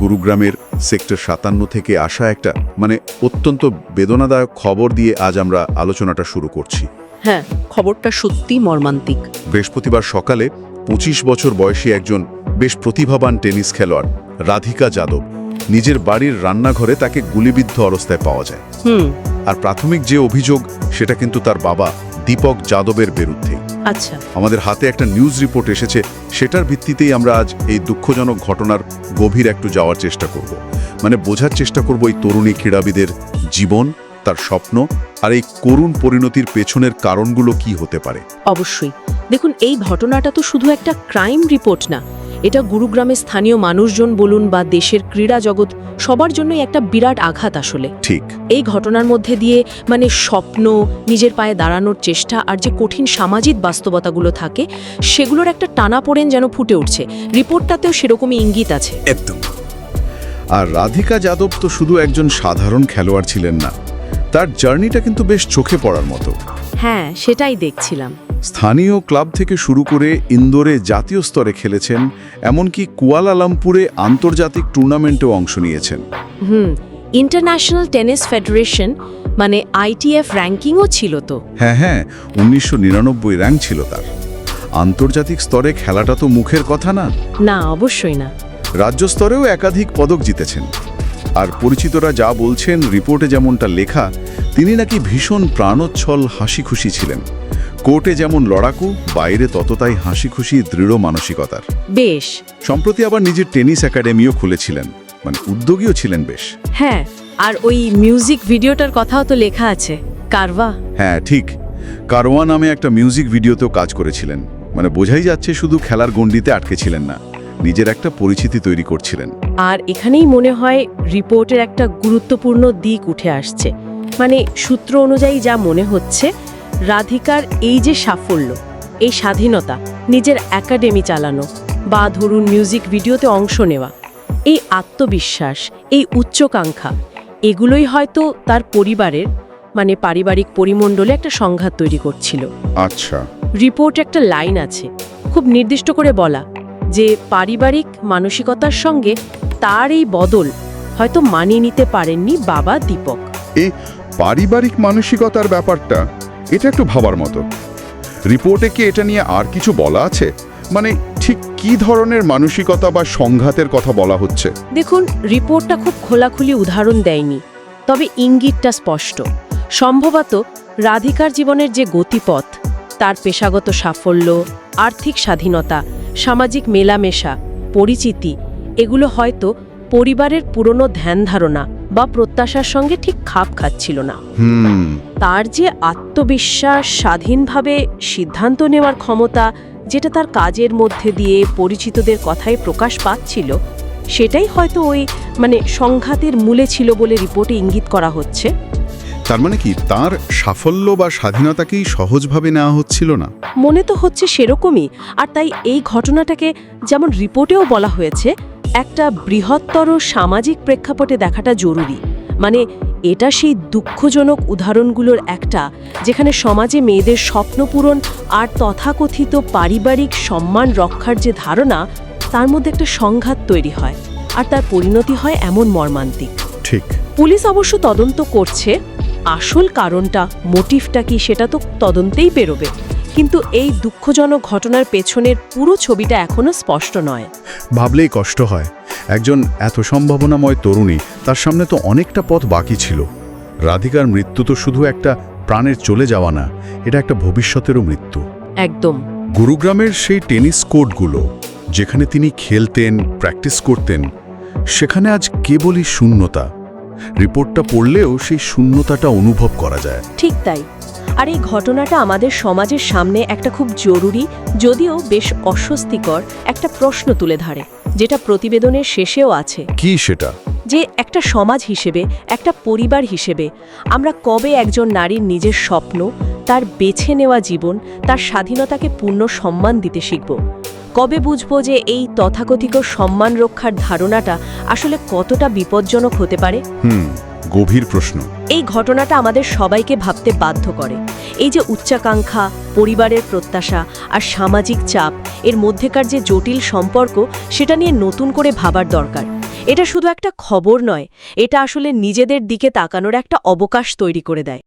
গুরুগ্রামের sector সাতান্ন থেকে আসা একটা মানে অত্যন্ত বেদনাদায়ক খবর দিয়ে আজ আমরা আলোচনাটা শুরু করছি। হ্যাঁ খবরটা সত্যি মর্মান্তিক। বৃহস্পতিবার সকালে পঁচিশ বছর বয়সী একজন বেশ প্রতিভাবান টেনিস খেলোয়াড় রাধিকা যাদব নিজের বাড়ির রান্নাঘরে তাকে গুলিবিদ্ধ অবস্থায় পাওয়া যায়। হুম। আর প্রাথমিক যে অভিযোগ সেটা কিন্তু তার বাবা দীপক যাদবের বিরুদ্ধে আচ্ছা। আমাদের হাতে একটা নিউজ রিপোর্ট এসেছে সেটার ভিত্তিতেই আমরা আজ এই দুঃখজনক ঘটনার গভীর একটু যাওয়ার চেষ্টা করব। মানে বোঝার চেষ্টা করব এই তরুণী ক্রীড়াবিদের জীবন তার স্বপ্ন আর এই করুণ পরিণতির পেছনের কারণগুলো কি হতে পারে। অবশ্যই। দেখুন এই ঘটনাটা তো শুধু একটা ক্রাইম রিপোর্ট না। এটা গুরুগ্রামের স্থানীয় মানুষজন বলুন বা দেশের ক্রীড়া জগৎ সবার জন্যই একটা বিরাট আঘাত আসলে। ঠিক। এই ঘটনার মধ্যে দিয়ে মানে স্বপ্ন নিজের পায়ে দাঁড়ানোর চেষ্টা আর যে কঠিন সামাজিক বাস্তবতাগুলো থাকে সেগুলোর একটা টানাপোড়েন যেন ফুটে উঠছে। রিপোর্টটাতেও সেরকমই ইঙ্গিত আছে। একদম। আর রাধিকা যাদব তো শুধু একজন সাধারণ খেলোয়াড় ছিলেন না তার জার্নিটা কিন্তু বেশ চোখে পড়ার মতো। হ্যাঁ সেটাই দেখছিলাম। স্থানীয় ক্লাব থেকে শুরু করে ইন্দোরে জাতীয় স্তরে খেলেছেন এমনকি কুয়ালালামপুরে আন্তর্জাতিক টুর্নামেন্টেও অংশ নিয়েছেন। হুম ইন্টারন্যাশনাল টেনিস ফেডারেশন মানে আইটিএফ র্যাঙ্কিংও ছিল তো। হ্যাঁ হ্যাঁ উনিশশো নিরানব্বই র্যাঙ্ক ছিল তার। আন্তর্জাতিক স্তরে খেলাটা তো মুখের কথা না। না অবশ্যই না। রাজ্য স্তরেও একাধিক পদক জিতেছেন। আর পরিচিতরা যা বলছেন রিপোর্টে যেমনটা লেখা তিনি নাকি ভীষণ প্রাণোচ্ছল হাসি খুশি ছিলেন। কোর্টে যেমন লড়াকু বাইরে ততটাই হাসি খুশি দৃঢ় মানসিকতার। বেশ। সম্প্রতি আবার নিজের টেনিস একাডেমিও খুলেছিলেন। মানে উদ্যোগীও ছিলেন বেশ। হ্যাঁ আর ওই মিউজিক ভিডিওটার কথাও তো লেখা আছে। কারওয়া। হ্যাঁ ঠিক। কারওয়া নামে একটা মিউজিক ভিডিওতেও কাজ করেছিলেন। মানে বোঝাই যাচ্ছে শুধু খেলার গণ্ডিতে আটকে ছিলেন না নিজের একটা পরিচিতি তৈরি করছিলেন। আর এখানেই মনে হয় রিপোর্টের একটা গুরুত্বপূর্ণ দিক উঠে আসছে। মানে সূত্র অনুযায়ী যা মনে হচ্ছে রাধিকার এই যে সাফল্য এই স্বাধীনতা নিজের একাডেমি চালানো বা ধরুন মিউজিক ভিডিওতে অংশ নেওয়া এই আত্মবিশ্বাস এই উচ্চকাঙ্ক্ষা এগুলোই হয়তো তার পরিবারের মানে পারিবারিক পরিমণ্ডলে একটা সংঘাত তৈরি করছিল। আচ্ছা। রিপোর্ট একটা লাইন আছে খুব নির্দিষ্ট করে বলা যে পারিবারিক মানসিকতার সঙ্গে তার এই বদল হয়তো মানিয়ে নিতে পারেননি বাবা দীপক। এই পারিবারিক মানসিকতার ব্যাপারটা এটা একটু ভাবার মতো। রিপোর্টে কি এটা নিয়ে আর কিছু বলা আছে? মানে ঠিক কি ধরনের মানসিকতা বা সংঘাতের কথা বলা হচ্ছে? দেখুন, রিপোর্টটা খুব খোলাখুলি উদাহরণ দেয়নি, তবে ইঙ্গিতটা স্পষ্ট। সম্ভবত রাধিকার জীবনের যে গতিপথ, তার পেশাগত সাফল্য, আর্থিক স্বাধীনতা, সামাজিক মেলামেশা, পরিচিতি, এগুলো হয়তো পরিবারের পুরনো ধ্যান ধারণা বা প্রত্যাশার সঙ্গে ঠিক খাপ খাচ্ছিল না। তার যে আত্মবিশ্বাস স্বাধীনভাবে সিদ্ধান্ত নেওয়ার ক্ষমতা যেটা তার কাজের মধ্যে দিয়ে পরিচিতদের কথায় প্রকাশ পাচ্ছিল সেটাই হয়তো ওই মানে সংঘাতের মূলে ছিল বলে রিপোর্টে ইঙ্গিত করা হচ্ছে। তার মানে কি? তার সাফল্য বা স্বাধীনতাকেই সহজভাবে নেওয়া হচ্ছিল না? মনে তো হচ্ছে সেরকমই আর তাই এই ঘটনাটাকে যেমন রিপোর্টেও বলা হয়েছে একটা বৃহত্তর সামাজিক প্রেক্ষাপটে দেখাটা জরুরি। মানে এটা সেই দুঃখজনক উদাহরণগুলোর একটা যেখানে সমাজে মেয়েদের স্বপ্নপূরণ আর তথাকথিত পারিবারিক সম্মান রক্ষার যে ধারণা তার মধ্যে একটা সংঘাত তৈরি হয় আর তার পরিণতি হয় এমন মর্মান্তিক। ঠিক। পুলিশ অবশ্য তদন্ত করছে আসল কারণটা মোটিভটা কি সেটা তো তদন্তেই বেরোবে। কিন্তু এই দুঃখজনক ঘটনার পেছনের পুরো ছবিটা এখনও স্পষ্ট নয়। ভাবলেই কষ্ট হয়। একজন এত সম্ভাবনাময় তরুণী তার সামনে তো অনেকটা পথ বাকি ছিল। রাধিকার মৃত্যু তো শুধু একটা প্রাণের চলে যাওয়া না এটা একটা ভবিষ্যতেরও মৃত্যু। একদম। গুরুগ্রামের সেই টেনিস কোর্টগুলো যেখানে তিনি খেলতেন প্র্যাকটিস করতেন সেখানে আজ কেবলই শূন্যতা। রিপোর্টটা পড়লেও সেই শূন্যতাটা অনুভব করা যায়। ঠিক তাই। আর এই ঘটনাটা আমাদের সমাজের সামনে একটা খুব জরুরি যদিও বেশ অস্বস্তিকর একটা প্রশ্ন তুলে ধরে যেটা প্রতিবেদনের শেষেও আছে। কি সেটা? যে একটা সমাজ হিসেবে একটা পরিবার হিসেবে আমরা কবে একজন নারীর নিজের স্বপ্ন তার বেছে নেওয়া জীবন তার স্বাধীনতাকে পূর্ণ সম্মান দিতে শিখব? কবে বুঝব যে এই তথাকথিত সম্মান রক্ষার ধারণাটা আসলে কতটা বিপজ্জনক হতে পারে? হুম। গভীর প্রশ্ন। এই ঘটনাটা আমাদের সবাইকে ভাবতে বাধ্য করে। এই যে উচ্চাকাঙ্ক্ষা, পরিবারের প্রত্যাশা আর সামাজিক চাপ, এর মধ্যেকার যে জটিল সম্পর্ক, সেটা নিয়ে নতুন করে ভাবার দরকার। এটা শুধু একটা খবর নয়, এটা আসলে নিজেদের দিকে তাকানোর একটা অবকাশ তৈরি করে দেয়।